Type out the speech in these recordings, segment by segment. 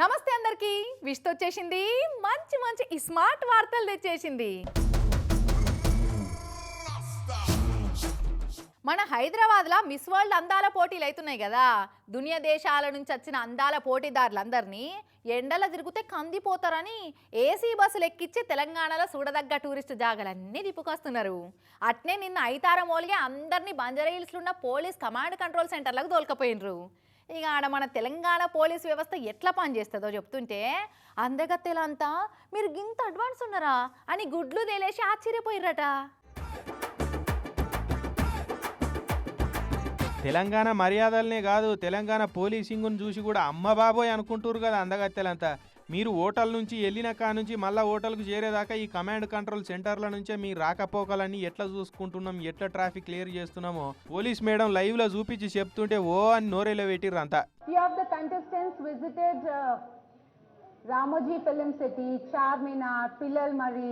నమస్తే అందరికి. విష్తో వచ్చేసింది. మంచి మంచి ఈ స్మార్ట్ వార్తలు తెచ్చేసింది. మన హైదరాబాద్లో మిస్ వరల్డ్ అందాల పోటీలు అవుతున్నాయి కదా. దునియా దేశాల నుంచి వచ్చిన అందాల పోటీదారులందరినీ ఎండల తిరిగితే కందిపోతారని ఏసీ బస్సులు ఎక్కిచ్చి తెలంగాణలో చూడదగ్గ టూరిస్ట్ జాగాలన్నీ తిప్పుకొస్తున్నారు. అట్నే నిన్న ఐతారం ఓలిగే అందరినీ బంజారా హిల్స్లో ఉన్న పోలీస్ కమాండ్ కంట్రోల్ సెంటర్లకు దొలకపోయినరు. ఇక ఆడ మన తెలంగాణ పోలీస్ వ్యవస్థ ఎట్లా పనిచేస్తుందో చెప్తుంటే అందగత్తెలంతా మీరు గింత అడ్వాన్స్ ఉన్నారా? అని గుడ్లు తేలేసి ఆశ్చర్యపోయిర్రట. తెలంగాణ మర్యాదలనే కాదు తెలంగాణ పోలీసింగ్ను చూసి కూడా అమ్మ బాబోయ్ అనుకుంటారు కదా అందగత్తెలంతా. మీరు ఓటల్ నుంచి వెళ్ళిన కా నుంచి మళ్ళీ ఓటల్కు చేరేదాకా ఈ కమాండ్ కంట్రోల్ సెంటర్ల నుంచే మీ రాకపోకలన్నీ ఎట్లా చూసుకుంటున్నాం ఎట్లా ట్రాఫిక్ క్లియర్ చేస్తున్నామో పోలీస్ మేడం లైవ్లో చూపించి చెప్తుంటే ఓ అని నోరేలో పెట్టిర్రు రామోజీ ఫిలిం సిటీ చార్మినార్ పిల్లల్ మరి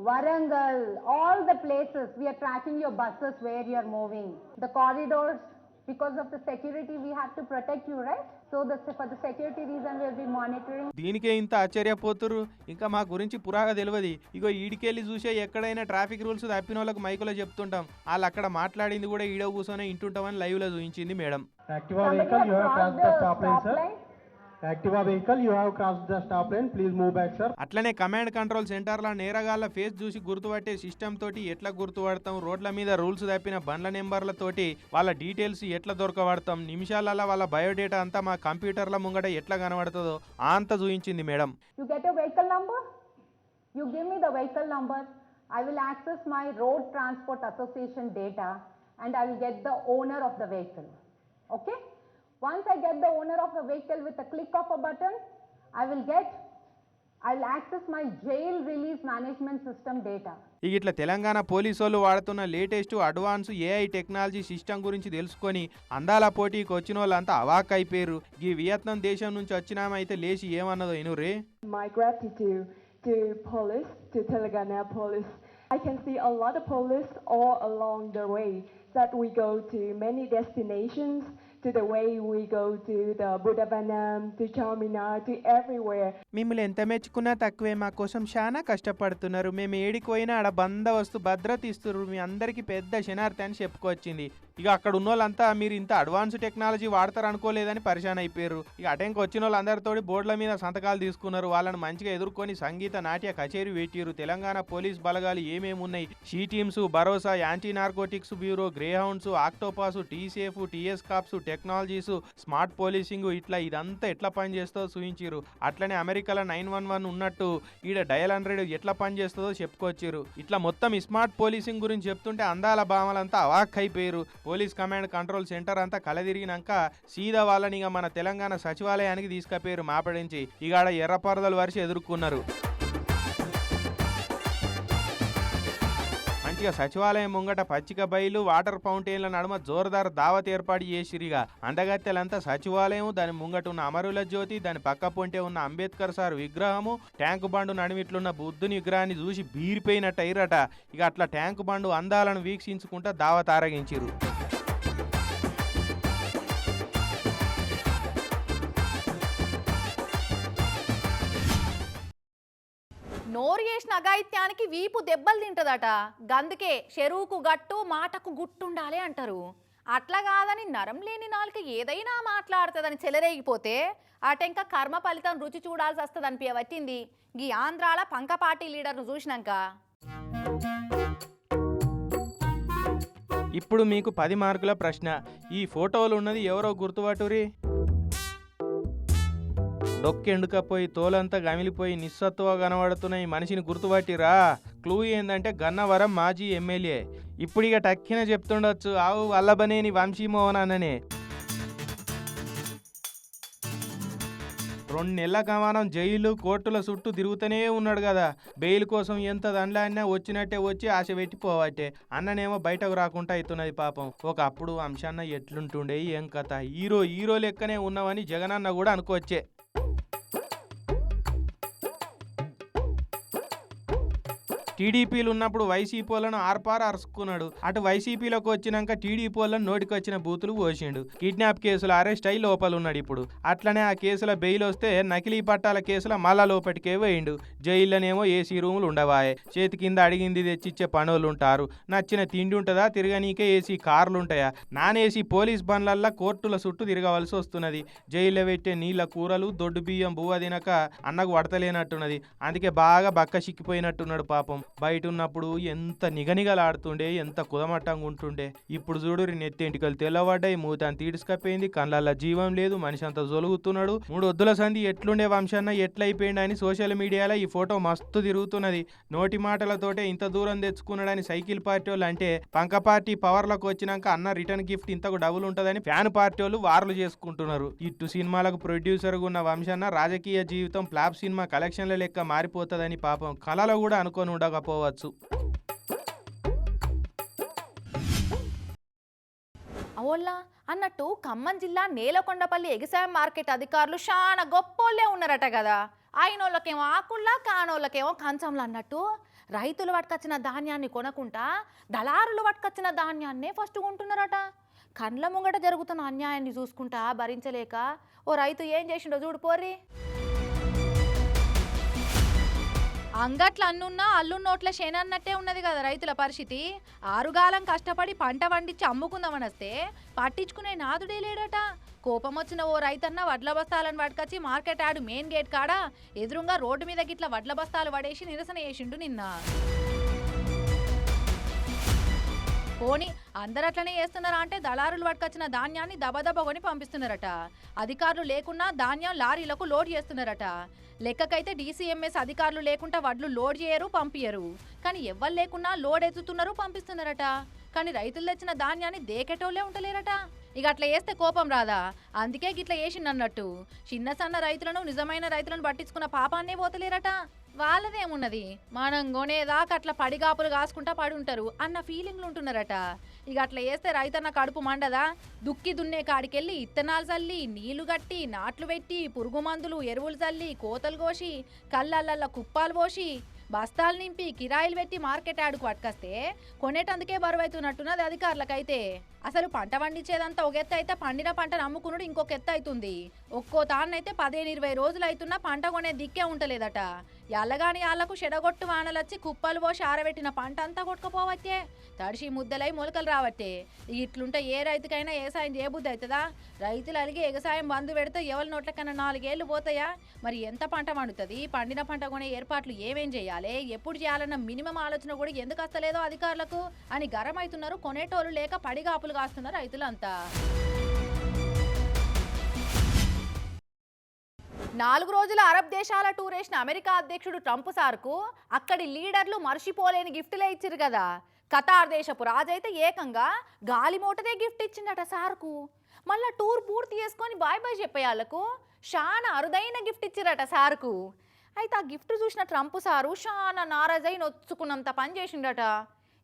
Warangal all the places we are tracking your buses where you are moving the corridors because of the security, we have to protect you, right? So the, for the security reason, we'll be monitoring. దీనికే ఇంత ఆశ్చర్యపోతురు ఇంకా మా గురించి పురాగా తెలియదు ఇగో ఈడికెళ్ళి చూసే ఎక్కడైనా traffic rules తప్పిన వాళ్ళకి మైకులో చెప్తుంటాం వాళ్ళు అక్కడ మాట్లాడింది కూడా ఈడ కూర్చొని ఇంటుంటామని లైవ్లో చూపించింది మేడం అట్లనే కమాండ్ కంట్రోల్ సెంటర్లో నేరగాళ్ళ ఫేస్ చూసి గుర్తుపట్టే సిస్టమ్ తోటి ఎట్లా గుర్తుపడతాం రోడ్ల మీద రూల్స్ తప్పిన బండ్ల నెంబర్లతోటి వాళ్ళ డీటెయిల్స్ ఎట్లా దొరకబడతాం నిమిషాల వాళ్ళ బయోడేటా అంతా మా కంప్యూటర్ల ముంగట ఎట్లా కనబడుతుందో అంత చూపించింది madam I will access my road transport association data and I will get the owner of the vehicle. Okay? Once I get the owner of the vehicle with a click of a button, I will get, I will access my jail release management system data. ఇక ఇట్లా Telangana police వాళ్ళు వాడుతున్న latest advance AI technology system గురించి తెలుసుకొని అందాల పోటీకి వచ్చిన వాళ్ళంతా అవాక్ అయిపోయారు ఈ వియత్నాం దేశం నుంచి వచ్చినామైతే లేచి ఏమన్నదో ఇనురే my gratitude to police, to Telangana police. I can see a lot of police all along the way that we go to many destinations, to the way we go to the Buddhavanam, to Charminar, to everywhere. మిమ్మల్ని ఎంత మెచ్చుకున్నా తక్కువే మా కోసం చాలా కష్టపడుతున్నారు. మేము ఏడికి పోయినా ఆడ బందోబస్తు భద్రత ఇస్తున్నారు మీ అందరికీ పెద్ద శనార్థి అని చెప్పుకొచ్చింది. ఇక అక్కడ ఉన్న వాళ్ళంతా మీరు ఇంత అడ్వాన్స్ టెక్నాలజీ వాడతారు అనుకోలేదని పరిశాన్ అయిపోయారు. ఇక అటెంకి వచ్చిన వాళ్ళందరితో బోర్డుల మీద సంతకాలు తీసుకున్నారు. వాళ్ళని మంచిగా ఎదుర్కొని సంగీత నాట్య కచేరీ పెట్టిరు తెలంగాణ పోలీస్ బలగాలు ఏమేమి ఉన్నాయి She Teams Bharosa anti narcotics bureau Greyhounds Octopus T Safe TS cops technologies smart policing ఇట్లా ఇదంతా ఎట్లా పనిచేస్తుందో చూపించారు అట్లనే అమెరికాలో నైన్ వన్ వన్ ఉన్నట్టు ఈడ డయల్ హండ్రెడ్ ఎట్లా పనిచేస్తుందో చెప్పుకొచ్చారు. ఇట్లా మొత్తం స్మార్ట్ పోలీసింగ్ గురించి చెప్తుంటే అందాల భామలంతా అవాక్ అయిపోయారు పోలీస్ కమాండ్ కంట్రోల్ సెంటర్ అంతా కలదిరిగినాక సీదా వాళ్ళని ఇక మన తెలంగాణ సచివాలయానికి తీసుకుపోయారు మాపడించి ఇక ఆడ ఎర్ర పరదలు వరిసి ఎదుర్కొన్నారు. మంచిగా సచివాలయం ముంగట పచ్చిక బయలు వాటర్ ఫౌంటైన్ల నడుమ జోరుదారు దావత్ ఏర్పాటు చేసిరిగా అందగత్తెలంతా సచివాలయం దాని ముంగట ఉన్న అమరుల జ్యోతి దాని పక్క పొంటే ఉన్న అంబేద్కర్ సార్ విగ్రహము ట్యాంకు బండు నడిమిట్లున్న బుద్ధుని విగ్రహాన్ని చూసి బీరిపోయినట్టు అయ్యిరట ఇక అట్లా ట్యాంకు బండు అందాలను వీక్షించుకుంటా దావత్ ఆరగించిరు అఘాయిత్యానికి వీపు దెబ్బలు తింటదట. గందుకే చెరువుకు గట్టు మాటకు గుట్టుండాలి అంటారు. అట్లా కాదని నరం లేని నాలుక ఏదైనా మాట్లాడుతుందని చెలరేగిపోతే అటెంక కర్మ ఫలితం రుచి చూడాల్సి వస్తుంది అనిపించబట్టింది ఈ ఆంధ్రాల పంక పార్టీ లీడర్ను చూసినాక. ఇప్పుడు మీకు పది మార్కుల ప్రశ్న. ఈ ఫోటోలు ఉన్నది ఎవరో గుర్తుపట్టురి డొక్కెండుకపోయి తోలంతా గమిలిపోయి నిస్సత్తుగా కనబడుతున్న ఈ మనిషిని గుర్తుపట్టిరా? క్లూ ఏంటంటే గన్నవరం మాజీ ఎమ్మెల్యే. ఇప్పుడు ఇక టక్కిన చెప్తుండొచ్చు. ఆవు వల్లభనేని వంశీమోహన్ అన్ననే రెండు నెలల కమానం జైలు కోర్టుల చుట్టూ తిరుగుతూనే ఉన్నాడు కదా బెయిల్ కోసం ఎంత దండలాడినా వచ్చినట్టే వచ్చి ఆశ పెట్టి పోవట్టే అన్ననేమో బయటకు రాకుండా అవుతున్నది పాపం. ఒకప్పుడు అంశాన్న ఎట్లుంటుండే ఏం కథ. హీరో హీరో లెక్కనే ఉన్నామని జగనన్న కూడా అనుకోవచ్చే. టీడీపీలు ఉన్నప్పుడు వైసీపీలను వాళ్ళను ఆర్పార్ అరుచుకున్నాడు అటు వైసీపీలోకి వచ్చినాక టీడీపీలను నోటికి వచ్చిన బూతులు పోసిండు. కిడ్నాప్ కేసులో అరెస్ట్ అయి లోపల ఉన్నాడు ఇప్పుడు. అట్లనే ఆ కేసులో బెయిల్ వస్తే నకిలీ పట్టాల కేసులో మళ్ళా లోపటికే పోయిండు. జైల్లోనేమో ఏసీ రూములు ఉండవాయే. చేతి కింద అడిగింది తెచ్చిచ్చే పనులు ఉంటారు నచ్చిన తిండి ఉంటుందా? తిరగనీకే ఏసీ కార్లు ఉంటాయా నాన్ ఏసీ పోలీస్ బండ్లల్లా కోర్టుల చుట్టూ తిరగవలసి వస్తున్నది. జైల్లో పెట్టే నీళ్ళ కూరలు దొడ్డు బియ్యం బువ్వ తినక అన్నకు వడతలేనట్టున్నది. అందుకే బాగా బక్క చిక్కిపోయినట్టున్నాడు పాపం. బయట ఉన్నప్పుడు ఎంత నిగనిగలాడుతుండే ఎంత కుదమట్టంగా ఉంటుండే ఇప్పుడు చూడు నెత్తి ఎంటికలు తెల్లబడ్డాయి మూతాన్ని తీడుసుకపోయింది కళ్ళల్లో జీవం లేదు మనిషి అంతా జొలుగుతున్నాడు. మూడు వద్దుల సంధి ఎట్లుండే వంశాన్న ఎట్లయిపోయిండు అని సోషల్ మీడియాలో ఈ ఫోటో మస్తు తిరుగుతున్నది. నోటి మాటలతోటే ఇంత దూరం తెచ్చుకున్నాడని సైకిల్ పార్టీ వాళ్ళు అంటే పంక పార్టీ పవర్లోకి వచ్చినాక అన్న రిటర్న్ గిఫ్ట్ ఇంతకు డబుల్ ఉంటుందని ఫ్యాన్ పార్టీ వాళ్ళు వార్లు చేసుకుంటున్నారు. ఇటు సినిమాలకు ప్రొడ్యూసర్గా ఉన్న వంశన్న రాజకీయ జీవితం ఫ్లాప్ సినిమా కలెక్షన్ల లెక్క మారిపోతుందని పాపం కళలో కూడా అనుకొని ఉండకపోవచ్చు అవోల్లా అన్నట్టు ఖమ్మం జిల్లా నేలకొండపల్లి ఎగసాయం మార్కెట్ అధికారులు చాలా గొప్పోళ్ళే ఉన్నారట కదా అయినోళ్ళకేమో ఆకుల్లా కానోళ్ళకేమో కంచంలో అన్నట్టు రైతులు పట్టుకొచ్చిన ధాన్యాన్ని కొనకుండా దళారులు పట్టుకొచ్చిన ధాన్యాన్నే ఫస్ట్ కొంటున్నారట. కండ్ల ముంగట జరుగుతున్న అన్యాయాన్ని చూసుకుంటా భరించలేక ఓ రైతు ఏం చేసిండో చూడు పోర్రి. అంగట్ల అన్నున్నా అల్లు నోట్ల శేనన్నట్టే ఉన్నది కదా రైతుల పరిస్థితి. ఆరుగాలం కష్టపడి పంట పండించి అమ్ముకుందామని వస్తే పట్టించుకునే నాదుడే లేడట. కోపం వచ్చిన ఓ రైతన్న వడ్ల బస్తాలను పట్టుకొచ్చి మార్కెట్ ఆడు మెయిన్ గేట్ కాడ ఎదురుగా రోడ్డు మీద గిట్ల వడ్ల బస్తాలు పడేసి నిరసన చేసిండు నిన్న. పోనీ అందరు అట్లనే చేస్తున్నారా అంటే దళారులు పట్టుకొచ్చిన ధాన్యాన్ని దబదబ కొని పంపిస్తున్నారట. అధికారులు లేకున్నా ధాన్యం లారీలకు లోడ్ చేస్తున్నారట. లెక్కకైతే డీసీఎంఎస్ అధికారులు లేకుండా వడ్లు లోడ్ చేయరు పంపియరు కానీ ఎవ్వరు లేకున్నా లోడ్ ఎత్తుతున్నారు పంపిస్తున్నారట. కానీ రైతులు తెచ్చిన ధాన్యాన్ని దేకెటోళ్ళే ఉంటలేరట. ఇక అట్లా వేస్తే కోపం రాదా? అందుకే గిట్ల వేసిండన్నట్టు చిన్న సన్న రైతులను నిజమైన రైతులను పట్టించుకున్న పాపాన్నే పోతలేరట. వాళ్ళదేమున్నది? మనం కొనేదాకా అట్లా పడిగాపులు కాసుకుంటా పడి ఉంటారు అన్న ఫీలింగ్లు ఉంటున్నారట. ఇక అట్లా వేస్తే రైతన్న కడుపు మండదా? దుక్కి దున్నే కాడికెళ్ళి ఇత్తనాలు చల్లి నీళ్ళు గట్టి నాట్లు పెట్టి పురుగు మందులు ఎరువులు చల్లి కోతలు కోసి కళ్ళల్ల కుప్పాలు పోసి బస్తాలు నింపి కిరాయిలు పెట్టి మార్కెట్ ఆడుకు పట్టుకొస్తే కొనేటందుకే బరువైతున్నట్టున్నది అధికారులకైతే. అసలు పంట పండించేదంతా ఒక ఎత్తు అయితే పండిన పంటను అమ్ముకునుడు ఇంకొక ఎత్తు అవుతుంది ఒక్కో తాన్నైతే పదిహేను ఇరవై రోజులు అవుతున్నా పంట కొనే దిక్కే ఉంటలేదట. ఎల్లగాని ఆళ్ళకు చెడగొట్టు వానలొచ్చి కుప్పలు పోసి ఆరబెట్టిన పంట అంతా కొట్టుకుపోవచ్చే. తడిసి ముద్దలై మొలకలు రావట్టే. ఇట్లుంటే ఏ రైతుకైనా వ్యవసాయం చేయబుద్ధి అవుతుందా రైతులు అలిగి ఎగసాయం బంధు పెడితే ఎవరి నోట్లకన్నా నాలుగేళ్ళు పోతాయా? మరి ఎంత పంట పండుతుంది? పండిన పంట కొనే ఏర్పాట్లు ఏమేం చేయాలి? ఎప్పుడు చేయాలన్న మినిమం ఆలోచన కూడా ఎందుకు వస్తలేదో అధికారులకు? అని గరం అవుతున్నారు కొనేటోళ్ళు లేక పడిగాపులు కాస్తున్నారు రైతులంతా నాలుగు రోజుల అరబ్ దేశాల టూర్ వేసిన అమెరికా అధ్యక్షుడు ట్రంప్ సార్కు అక్కడి లీడర్లు మర్చిపోలేని గిఫ్ట్లే ఇచ్చారు కదా. ఖతార్ దేశపు రాజైతే ఏకంగా గాలిమూటదే గిఫ్ట్ ఇచ్చిండట సార్కు. మళ్ళా టూర్ పూర్తి చేసుకొని బాయ్ బాయ్ చెప్పేయాలకు చాలా అరుదైన గిఫ్ట్ ఇచ్చిరట సార్కు. అయితే ఆ గిఫ్ట్ చూసిన ట్రంప్ సారు చాలా నారాజై నొచ్చుకున్నంత పని చేసిండట.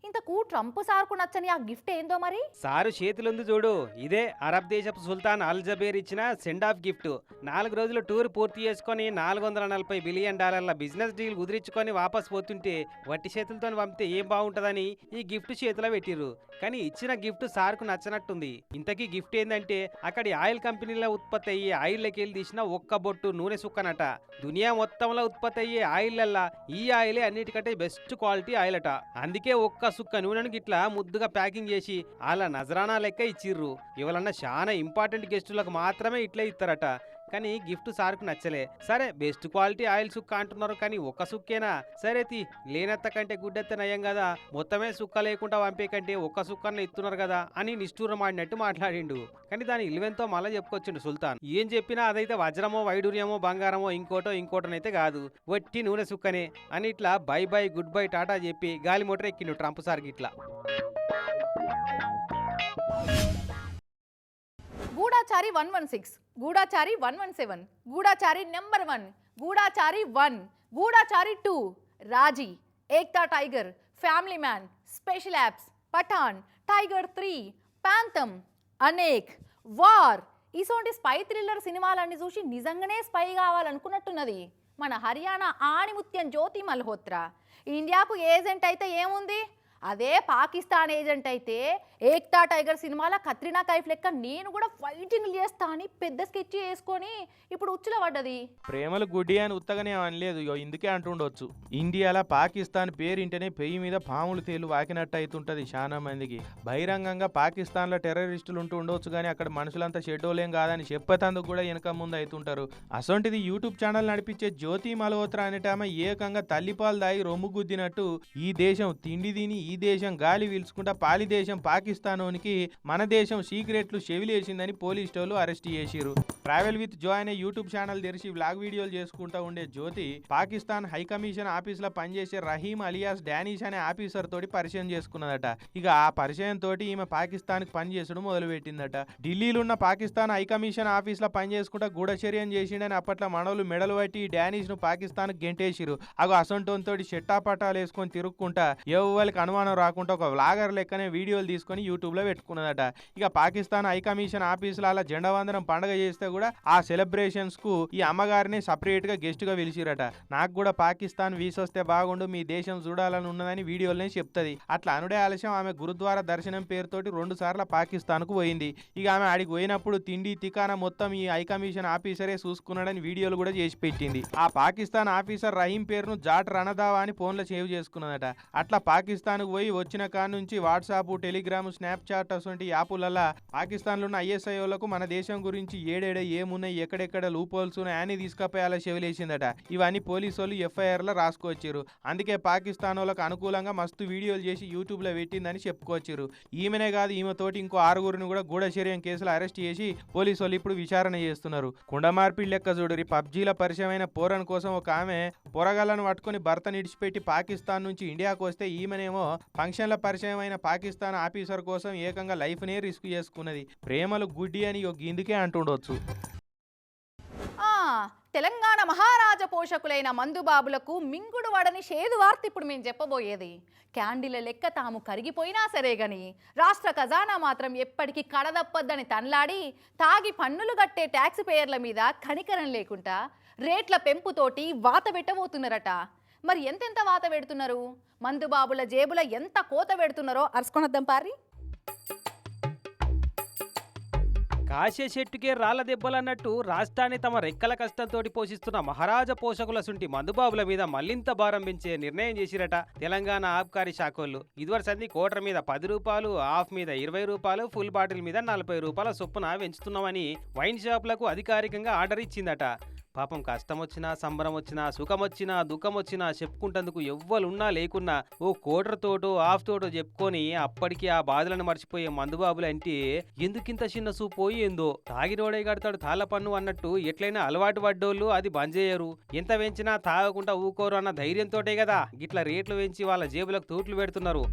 ఇంతకు ట్రంప్ సార్కు నచ్చని ఆ గిఫ్ట్ ఏందో మరి? సారు చేతులుంది చూడు. ఇదే అరబ్ దేశపు సుల్తాన్ అల్ జబేర్ ఇచ్చిన సెండ్ ఆఫ్ గిఫ్ట్. నాలుగు రోజులు టూర్ పూర్తి చేసుకొని నాలుగు వందల నలభై బిలియన్ డాలర్ల బిజినెస్ డీల్ కుదిరించుకొని వాపస్ పోతుంటే వట్టి చేతులతో పంపితే ఏం బాగుంటుందని ఈ గిఫ్ట్ చేతిలో పెట్టిర్రు. కానీ ఇచ్చిన గిఫ్ట్ సార్కు నచ్చనట్టుంది. ఇంతకీ గిఫ్ట్ ఏంటంటే అక్కడి ఆయిల్ కంపెనీలో ఉత్పత్తి అయ్యే ఆయిల్లోకి వెళ్ళి తీసిన ఒక్క బొట్టు నూనె సుక్కనట. దునియా మొత్తంలో ఉత్పత్తి అయ్యే ఆయిల్లల్లా ఈ ఆయిలే అన్నిటికంటే బెస్ట్ క్వాలిటీ ఆయిల్ అట అందుకే ఒక్క సుక్క నూనెను గిట్లా ముద్దుగా ప్యాకింగ్ చేసి అలా నజరానా లెక్క ఇచ్చిర్రు. ఇవాళన్న చాలా ఇంపార్టెంట్ గెస్టులకు మాత్రమే ఇట్లే ఇస్తారట కానీ గిఫ్ట్ సార్కు నచ్చలే. సరే బెస్ట్ క్వాలిటీ ఆయిల్ సుక్క అంటున్నారు కానీ ఒక్క సుక్కేనా? సరే తి లేనత్త కంటే గుడ్డెత్త నయం కదా మొత్తమే సుక్క లేకుండా పంపే కంటే ఒక్క సుక్కన్న ఇస్తున్నారు కదా అని నిష్ఠూరం ఆడినట్టు మాట్లాడిండు. కానీ దాని ఇలువెంతో మళ్ళీ చెప్పుకొచ్చిండు సుల్తాన్. ఏం చెప్పినా అదైతే వజ్రమో వైడూర్యమో బంగారమో ఇంకోటో ఇంకోటనైతే కాదు. వట్టి నూనె సుక్కనే అని ఇట్లా bye bye good bye tata చెప్పి గాలి మోటార్ ఎక్కిండు ట్రంప్ సార్కి ఇట్లా. Goodachari one one six Goodachari one one seven Goodachari number one Goodachari one Goodachari two Raazi Ek Tha Tiger Family Man Special Ops Pathaan Tiger three Phantom Anek War. ఇటువంటి spy thriller సినిమాలన్నీ చూసి నిజంగానే spy కావాలనుకున్నట్టున్నది. మన హర్యానా ఆణిముత్యం జ్యోతి మల్హోత్రా. ఇండియాకు agent అయితే ఏముంది? అదే Pakistan agent అయితే ఏక్తా టైగర్ సినిమాలో కత్రినా కైఫ్ లెక్క నేను కూడా ఫైటింగ్ చేస్తా అని పెద్ద స్కెచ్ వేసుకొని ఇప్పుడు ఉచ్చుల పడ్డది. ప్రేమలు గుడ్డి అని ఉత్తగానే అనలేదు ఇగో ఇందుకే అంటుండొచ్చు. ఇండియాలో పాకిస్తాన్ పేరింటనే పెయ్యి మీద పాములు తేలు వాకినట్టు అవుతుంటది చాలా మందికి. బహిరంగంగా పాకిస్తాన్లో టెర్రరిస్టులు ఉంటూ ఉండొచ్చు కానీ అక్కడ మనుషులంతా షెడ్యూలేం కాదని చెప్పేతందుకు కూడా వెనక ముందు అవుతుంటారు అసొంటిది యూట్యూబ్ ఛానల్ నడిపించే జ్యోతి మల్హోత్రా అనేటామె ఏకంగా తల్లిపాలు దాయి రొమ్ము గుద్దినట్టు ఈ దేశం తిండి తిని ఈ ఈ దేశం గాలి పీల్చుకుంటా పాలి దేశం పాకిస్తానోనికి మన దేశం సీక్రెట్లు చెవిలేసిందని పోలీస్ వాళ్ళు అరెస్ట్ చేసిరు ట్రావెల్ విత్ జో అనే యూట్యూబ్ ఛానల్ తెరిచి వ్లాగ్ వీడియోలు చేసుకుంటా ఉండే జ్యోతి పాకిస్తాన్ హై కమిషన్ ఆఫీస్లో పనిచేసే రహీం అలియాస్ డానిష్ అనే ఆఫీసర్ తోటి పరిచయం చేసుకున్నదట. ఇక ఆ పరిచయం తోటి ఈమె పాకిస్తాన్కి పనిచేసడం మొదలుపెట్టిందట. ఢిల్లీలో ఉన్న పాకిస్తాన్ హై కమిషన్ ఆఫీస్లో పనిచేసుకుంటా గూఢచర్యం చేసిండని అప్పట్లో మనోళ్ళు మెడలు పట్టి డానిష్ను పాకిస్తాన్ గెంటేసిరు అగో అసొంటోంతోటి షెట్టాపట్టాలు వేసుకొని తిరుక్కుంటా ఎవరికి అనుమానం రాకుండా ఒక వ్లాగర్ లెక్కనే వీడియోలు తీసుకొని యూట్యూబ్లో పెట్టుకున్నదట. ఇక పాకిస్తాన్ హైకమిషన్ ఆఫీసులో అలా జెండవందనం వందనం పండగ చేస్తే కూడా ఆ సెలబ్రేషన్స్కు ఈ అమ్మగారిని సపరేట్గా గా గెస్ట్గా పిలిచిరట. నాకు కూడా పాకిస్తాన్ వీసొస్తే బాగుండు మీ దేశం చూడాలని ఉన్నదని వీడియోలోనే చెప్తుంది. అట్లా అనుడే ఆలస్యం ఆమె గురుద్వారా దర్శనం పేరుతోటి రెండు సార్లు పాకిస్తాన్కు పోయింది. ఇక ఆమె ఆడికి పోయినప్పుడు తిండి తికాన మొత్తం ఈ హైకమిషన్ ఆఫీసరే చూసుకున్నాడని వీడియోలు కూడా చేసి పెట్టింది. ఆ పాకిస్తాన్ ఆఫీసర్ రహీం పేరును జాట్ రణదావా అని ఫోన్లో సేవ్ చేసుకున్నదట. అట్లా పాకిస్తాన్ పోయి వచ్చిన కాడ నుంచి వాట్సాప్ టెలిగ్రామ్ స్నాప్చాట్ అటువంటి యాపులల్లా పాకిస్తాన్లో ఉన్న ఐఎస్ఐఓలకు మన దేశం గురించి ఏడేడ ఏమున్నాయి ఎక్కడెక్కడ లూపోల్స్ అని తీసుకపోయాలో చెవిలేసిందట. ఇవన్నీ పోలీసు వాళ్ళు ఎఫ్ఐఆర్లో రాసుకోవచ్చారు అందుకే పాకిస్తాన్ వాళ్ళకు అనుకూలంగా మస్తు వీడియోలు చేసి యూట్యూబ్లో పెట్టిందని చెప్పుకోవచ్చారు ఈమెనే కాదు ఈమె తోటి ఇంకో ఆరుగురిని కూడా గూఢచర్యం కేసులో అరెస్ట్ చేసి పోలీసు వాళ్ళు ఇప్పుడు విచారణ చేస్తున్నారు. కుండమార్పిడి లెక్క చూడరి పబ్జీల పరిచయమైన పోరన్ కోసం ఒక ఆమె పొరగాలను పట్టుకొని భర్త నిడిచిపెట్టి పాకిస్తాన్ నుంచి ఇండియాకు వస్తే ఈమెనేమో ఫంక్షన్ల పరిచయమైన పాకిస్తాన్ ఆఫీసర్ కోసం ఏకంగా లైఫ్నే రిస్క్ చేసుకున్నది. ప్రేమలు గుడ్డి అని ఒక ఇందుకే అంటుండొచ్చు. ఆ, తెలంగాణ మహారాజ పోషకులైన మందుబాబులకు మింగుడు వడని షేదు వార్త ఇప్పుడు మేము చెప్పబోయేది. క్యాండిల లెక్క తాము కరిగిపోయినా సరే గని రాష్ట్ర ఖజానా మాత్రం ఎప్పటికీ కడదప్పద్దని తన్లాడి తాగి పన్నులు కట్టే ట్యాక్స్ పేయర్ల మీద కనికరం లేకుండా రేట్ల పెంపుతోటి వాత పెట్టబోతున్నారట. మరి ఎంతెంత వాత పెడుతున్నారు? మందుబాబుల జేబుల ఎంత కోత పెడుతున్నారో అరుచుకొనొద్దాం పారి కాశే చెట్టుకే రాళ్ళ దెబ్బలన్నట్టు రాష్ట్రాన్ని తమ రెక్కల కష్టంతో పోషిస్తున్న మహారాజ పోషకుల సుంటి మందుబాబుల మీద మల్లింత భారం పెంచే నిర్ణయం చేసిరట తెలంగాణ ఆబ్కారీ శాఖోళ్ళు. ఇదివరసంది కోటర్ మీద పది రూపాయలు హాఫ్ మీద ఇరవై రూపాయలు ఫుల్ బాటిల్ మీద నలభై రూపాయల చొప్పున పెంచుతున్నామని వైన్ షాపులకు అధికారికంగా ఆర్డర్ ఇచ్చిందట. పాపం కష్టం వచ్చినా సంబరం వచ్చినా సుఖం వచ్చినా దుఃఖం వచ్చినా చెప్పుకుంటందుకు ఎవ్వరున్నా లేకున్నా ఓ కోటర్తోటో తోటో తోటో చెప్పుకొని అప్పటికి ఆ బాధలను మర్చిపోయే మందుబాబులు అంటే ఎందుకింత చిన్న సూపోయి ఏందో? తాగినోడే కడతాడు తాళ్ళ పన్ను అన్నట్టు ఎట్లయినా అలవాటు పడ్డోళ్ళు అది బంద్ చేయరు ఎంత పెంచినా తాగకుండా ఊకోరు అన్న ధైర్యంతోటే కదా గిట్ల రేట్లు పెంచి వాళ్ళ జేబులకు తూట్లు పెడుతున్నారు.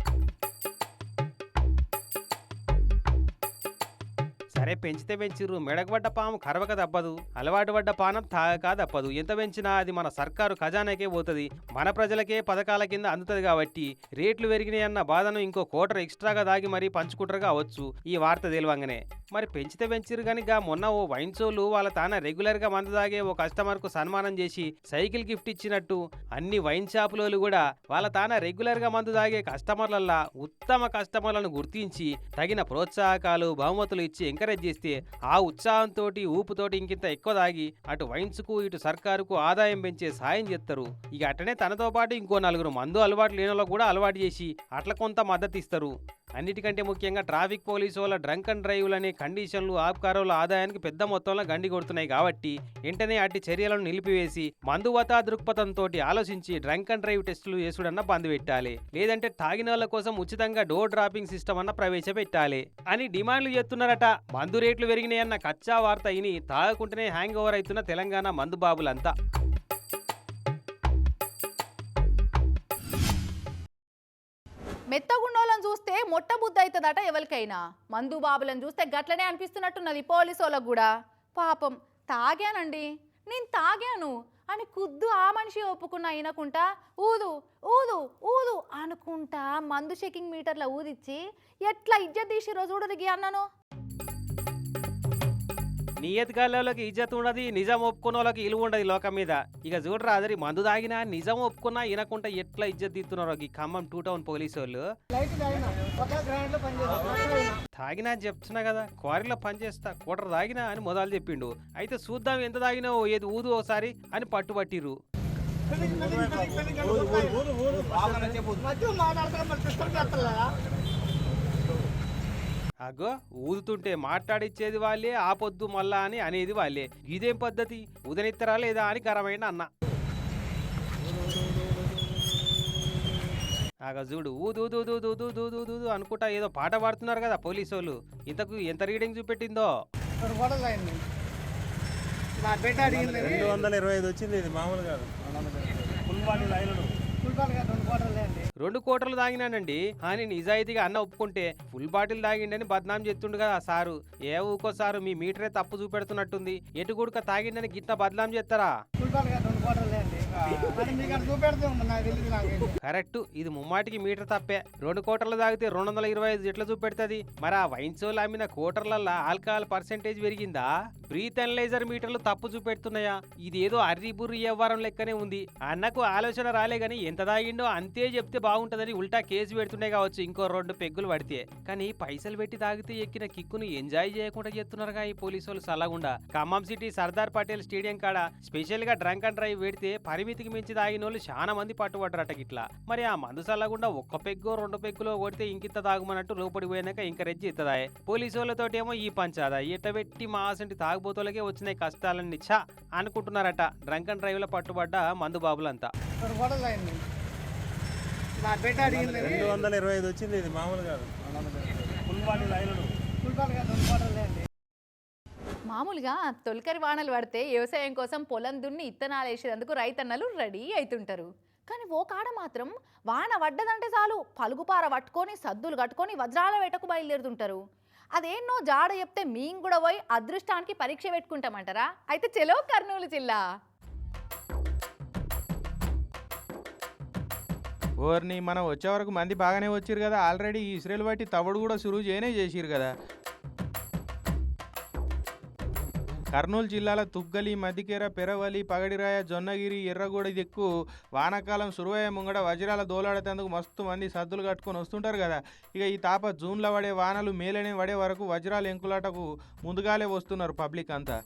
సరే పెంచితే పెంచిర్రు. మెడకబడ్డ పాము కరవక తప్పదు. అలవాటు పడ్డ పానం తాగక తప్పదు. ఎంత పెంచినా అది మన సర్కారు ఖజానాకే పోతుంది. మన ప్రజలకే పథకాల కింద అందుతుంది కాబట్టి రేట్లు పెరిగినాయన్న బాధను ఇంకో కోటర్ ఎక్స్ట్రాగా దాగి మరీ పంచుకుంటారు కావచ్చు ఈ వార్త తెలివంగానే. మరి పెంచితే పెంచిరు కనుక మొన్న ఓ వైన్ షోలు వాళ్ళ తాన రెగ్యులర్గా మందు తాగే ఓ కస్టమర్కు సన్మానం చేసి సైకిల్ గిఫ్ట్ ఇచ్చినట్టు అన్ని వైన్ షాపులోళ్ళు కూడా వాళ్ళ తాన రెగ్యులర్గా మందు తాగే కస్టమర్లల్లా ఉత్తమ కస్టమర్లను గుర్తించి తగిన ప్రోత్సాహకాలు బహుమతులు ఇచ్చి ఎంకరేజ్ చేస్తే ఆ ఉత్సాహంతో ఊపుతోటి ఇంకింత ఎక్కువ తాగి అటు వైన్స్కు ఇటు సర్కారుకు ఆదాయం పెంచే సాయం చేస్తారు ఇక అట్టనే తనతో పాటు ఇంకో నలుగురు మందు అలవాటు లేని కూడా అలవాటు చేసి అట్ల కొంత మద్దతు ఇస్తారు అన్నిటికంటే ముఖ్యంగా ట్రాఫిక్ పోలీసు వల్ల డ్రంక్ అండ్ డ్రైవ్లు అనే కండిషన్లు ఆబ్కారుల ఆదాయానికి పెద్ద మొత్తంలో గండి కొడుతున్నాయి కాబట్టి వెంటనే అట్టి చర్యలను నిలిపివేసి మందువతా దృక్పథంతో ఆలోచించి డ్రంక్ అండ్ డ్రైవ్ టెస్టులు చేసుడన్న బంద్ పెట్టాలి. లేదంటే తాగిన వాళ్ళ కోసం ఉచితంగా డోర్ డ్రాపింగ్ సిస్టమ్ అన్న ప్రవేశపెట్టాలి అని డిమాండ్లు చేస్తున్నారట. మందు రేట్లు పెరిగినాయన్న కచ్చా వార్త ఇని తాగకుంటేనే హ్యాంగ్ ఓవర్ అవుతున్న తెలంగాణ మందు బాబులంతా. మెత్తగుండోళ్ళని చూస్తే అవుతుందట ఎవరికైనా. మందు బాబులను చూస్తే గట్లనే అనిపిస్తున్నట్టున్నది పోలీసు వాళ్ళకు కూడా. పాపం తాగానండి. నేను తాగాను. అని కుద్దు ఆ మనిషి ఒప్పుకున్న అయినకుంటా ఊదు ఊదు ఊదు అనుకుంటా మందు చెకింగ్ మీటర్ల ఊదిచ్చి ఎట్లా ఇజ్జత్ తీసి రోజు చూడరికి అన్నాను. నియతగాళ్ళకి ఇజ్జత్ ఉండదు నిజం ఒప్పుకున్న వాళ్ళకి ఇలువ ఉండదు ఈ లోకం మీద. ఇక చూడరా అదరి మందు తాగినా నిజం ఒప్పుకున్నా వినకుండా ఎట్లా ఇజ్జత్ తీస్తున్నారు ఈ ఖమ్మం టూ టౌన్ పోలీసు వాళ్ళు తాగినా అని చెప్తున్నా కదా క్వారీలో పనిచేస్తా కూటర్ తాగినా అని మొదలు చెప్పిండు. అయితే చూద్దాం ఎంత తాగినావు ఏది ఊదు ఒకసారి అని పట్టుబట్టిర్రు. అగో ఊదుతుంటే మాట్లాడిచ్చేది వాళ్ళే ఆపొద్దు మళ్ళా అని అనేది వాళ్ళే. ఇదేం పద్ధతి? ఉదనిత్తరా లేదా అని గరమైన అన్న. ఆగ చూడు ఊదు ఊదు ఊదు ఊదు ఊదు ఊదు ఊదు ఊదు అనుకుంటా ఏదో పాట పాడుతున్నారు కదా పోలీసు వాళ్ళు ఇంతకు ఎంత రీడింగ్ చూపెట్టిందో? రెండు వందల ఇరవై ఐదు వచ్చింది ఇది మామూలు కాదు. ఫుల్ బాడీ లైన్లు. రెండు కోటర్లు తాగినానండి అని నిజాయితీగా అన్న ఒప్పుకుంటే ఫుల్ బాటిల్ తాగిండని బద్నాం చెప్తుండు కదా సారు. ఏ ఊకో సారు మీ మీటరే తప్పు చూపెడుతున్నట్టుంది. ఎటు గుడక తాగిండని గిట్ట బద్నాం చేస్తారా కరెక్ట్. ఇది ముమ్మాటికి మీటర్ తప్పే. రెండు కోటర్లు తాగితే రెండు వందల ఇరవై ఐదు ఎట్లా చూపెడుతుంది? మరి ఆ వైన్సోల్ అమ్మిన కోటర్లలో ఆల్కహాల్ పర్సెంటేజ్ పెరిగిందా? బ్రీత్ అనలైజర్ మీటర్లు తప్పు చూపెడుతున్నాయా? ఇది ఏదో అర్రి బుర్రి వ్యవహారం లెక్కనే ఉంది. అన్నకు ఆలోచన రాలే గాని ఎంత తాగిండో అంతే చెప్తే బాగుంటుందని ఉల్టా కేసు పెడుతుండే కావచ్చు ఇంకో రెండు పెగ్గులు పడితే. కానీ పైసలు పెట్టి తాగితే ఎక్కిన కిక్కును ఎంజాయ్ చేయకుండా చెప్తున్నారుగా ఈ పోలీసు వాళ్ళు సల్లగుండా. ఖమ్మం సిటీ సర్దార్ పటేల్ స్టేడియం కాడ స్పెషల్గా డ్రంక్ అండ్ డ్రైవ్ పెడితే పరిమితికి మించి తాగిన వాళ్ళు చాలా మంది పట్టుబడ్డరట గిట్లా. మరి ఆ మందు సల్లగుండా ఒక్క పెగ్గో రెండు పెగ్గులో కొడితే ఇంకింత తాగుమన్నట్టు లోపలికి పోయినాక ఇంక రెజ్జి ఇత్తదాయే. పోలీసు వాళ్ళతోటేమో ఈ పంచాదా? ఇట్ట పెట్టి మా ఆసంటి తాగుబోతులకే వచ్చినాయి కష్టాలన్నీ ఛా! అనుకుంటున్నారట డ్రంక్ అండ్ డ్రైవ్లో పట్టుబడ్డ మందు బాబులంతా. రెండు వందల ఇరవై ఐదు వచ్చింది ఇది మామూలు కాదు. ఫుల్ బాడీ లైన్లు మామూలుగా తొలకరి వానలు పడితే వ్యవసాయం కోసం పొలం దున్ని ఇత్తనాలు వేసేందుకు రైతన్నలు రెడీ అవుతుంటారు కానీ ఓ కాడ మాత్రం వాన పడ్డదంటే చాలు. పలుగుపార పట్టుకొని సద్దులు కట్టుకొని వజ్రాల వేటకు బయలుదేరుతుంటారు. అదేన్నో జాడ చెప్తే మేము కూడా పోయి అదృష్టానికి పరీక్ష పెట్టుకుంటామంటారా? అయితే చెలో కర్నూలు జిల్లా. ఓర్ని మనం వచ్చే వరకు మంది బాగానే వచ్చారు కదా. ఆల్రెడీ ఇస్రేల్ బట్టి తవుడు కూడా సురువు చేయనే చేసిరు కదా. కర్నూలు జిల్లాల తుగ్గలి మదికేర పెరవలి పగడిరాయ జొన్నగిరి ఎర్రగూడ దిక్కు వానాకాలం సురవయ ముంగడ వజ్రాల దోలాడేందుకు మస్తు మంది సద్దులు కట్టుకొని వస్తుంటారు కదా. ఇక ఈ తాప జూన్లో పడే వానలు మేలనే పడే వరకు వజ్రాల ఎంకులాటకు ముందుగాలే వస్తున్నారు పబ్లిక్ అంతా.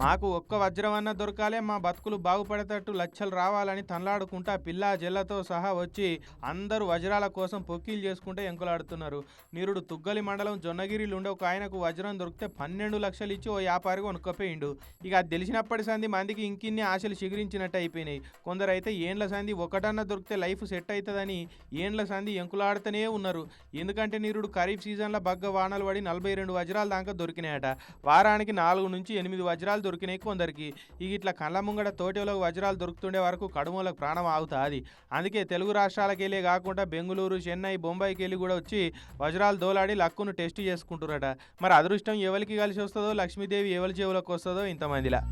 మాకు ఒక్క వజ్రం దొరకాలే మా బతుకులు బాగుపడేటట్టు లచ్చలు రావాలని తనలాడుకుంటా పిల్ల జల్లతో సహా వచ్చి అందరూ వజ్రాల కోసం పొక్కీలు చేసుకుంటే ఎంకులాడుతున్నారు. నిరుడు తుగ్గలి మండలం జొన్నగిరిలో ఉండే ఒక ఆయనకు వజ్రం దొరికితే పన్నెండు లక్షలు ఇచ్చి ఓ వ్యాపారి కొనుక్కపోయిండు. ఇక అది తెలిసినప్పటి సంది మందికి ఇంకిన్ని ఆశలు చిగురించినట్టు అయిపోయినాయి. కొందరు అయితే ఏండ్ల సంది ఒకటన్నా దొరికితే లైఫ్ సెట్ అవుతుందని ఏండ్ల సంది ఎంకులాడుతూనే ఉన్నారు. ఎందుకంటే నిరుడు ఖరీఫ్ సీజన్లో బగ్గ వానలు పడి నలభై రెండు వజ్రాల దాకా దొరికినాయట. వారానికి నాలుగు నుంచి ఎనిమిది వజ్రాలు దొరికినాయి కొందరికి. ఇక ఇట్లా కళ్ళ ముంగడ తోటలో వజ్రాలు దొరుకుతుండే వరకు కడుమలకు ప్రాణం ఆగుతుంది. అందుకే తెలుగు రాష్ట్రాలకు వెళ్ళే కాకుండా బెంగళూరు చెన్నై బొంబాయికి వెళ్ళి కూడా వచ్చి వజ్రాలు దోలాడి లక్కును టెస్ట్ చేసుకుంటున్నారట మరి అదృష్టం ఎవరికి కలిసి వస్తుందో లక్ష్మీదేవి ఎవరి చెవులకు వస్తుందో ఇంతమందిలా.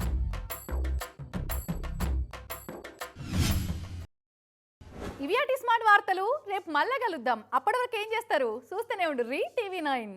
ఇవి స్మార్ట్ వార్తలు. రేపు మళ్ళా కలుద్దాం. అప్పటి వరకు ఏం చేస్తారు? చూస్తూనే ఉండు రీ టీవీ నైన్.